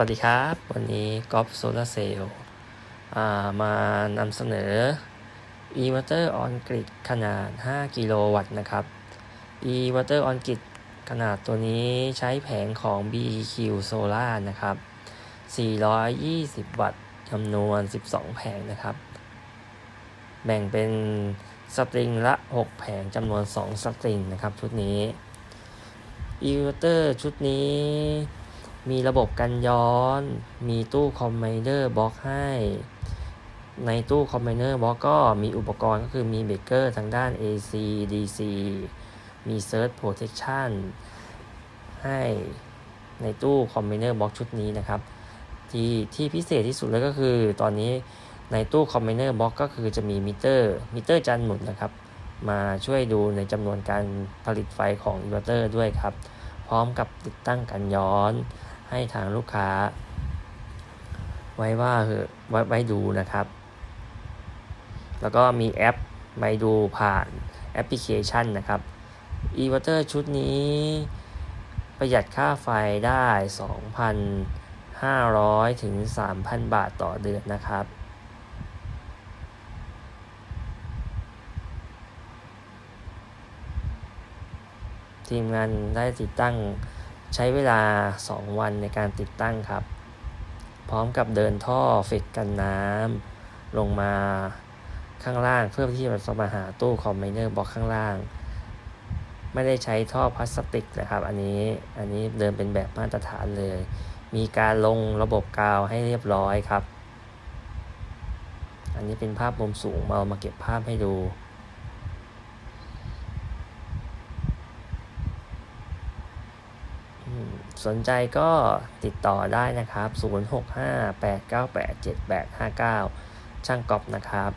วัสดีครับ วันนี้กอล์ฟโซลาเซลล์มานำเสนอ e-water on grid ขนาด 5 กิโลวัตต์นะครับ e-water on grid ขนาดตัวนี้ใช้แผงของ BEQ Solar นะครับ 420 วัตต์จำนวน 12 แผงนะครับ แบ่งเป็นสตริงละ 6 แผงจำนวน 2 สตริงนะครับ ชุดนี้ e-water ชุดนี้ มีระบบกันย้อน มีตู้คอมไมเนอร์บล็อกให้ ในตู้คอมไมเนอร์บล็อกก็มีอุปกรณ์ก็คือมีเบรกเกอร์ทางด้าน AC DC มี Surge Protection ให้ในตู้คอมไมเนอร์บล็อกชุดนี้นะครับ ที่ที่พิเศษที่สุดเลยก็คือตอนนี้ในตู้คอมไมเนอร์บล็อกก็คือจะมีมิเตอร์มิเตอร์จันหมุนนะครับ มาช่วยดูในจำนวนการผลิตไฟของอินเวอร์เตอร์ด้วยครับ พร้อมกับติดตั้งกันย้อน ให้ทางลูกค้า ไว้ว่าเหอไว้ไว้ดูนะครับ แล้วก็มีแอปไปดูผ่านแอปพลิเคชันนะครับ e-water ชุดนี้ประหยัดค่าไฟได้ 2,500 ถึง 3,000 บาทต่อเดือนนะครับ ทีมงานได้ติดตั้ง ใช้เวลา 2 วันในการติดตั้งครับ พร้อมกับเดินท่อเฟกกันน้ำลงมาข้างล่างเพื่อที่จะมาหาตู้คอมไมเนอร์บล็อกข้างล่าง ไม่ได้ใช้ท่อพลาสติกนะครับ อันนี้อันนี้เดินเป็นแบบมาตรฐานเลย มีการลงระบบกาวให้เรียบร้อยครับ อันนี้เป็นภาพมุมสูงเอามาเก็บภาพให้ดู อืม สนใจก็ติดต่อได้นะครับ 0658987859 ช่างกอบนะครับ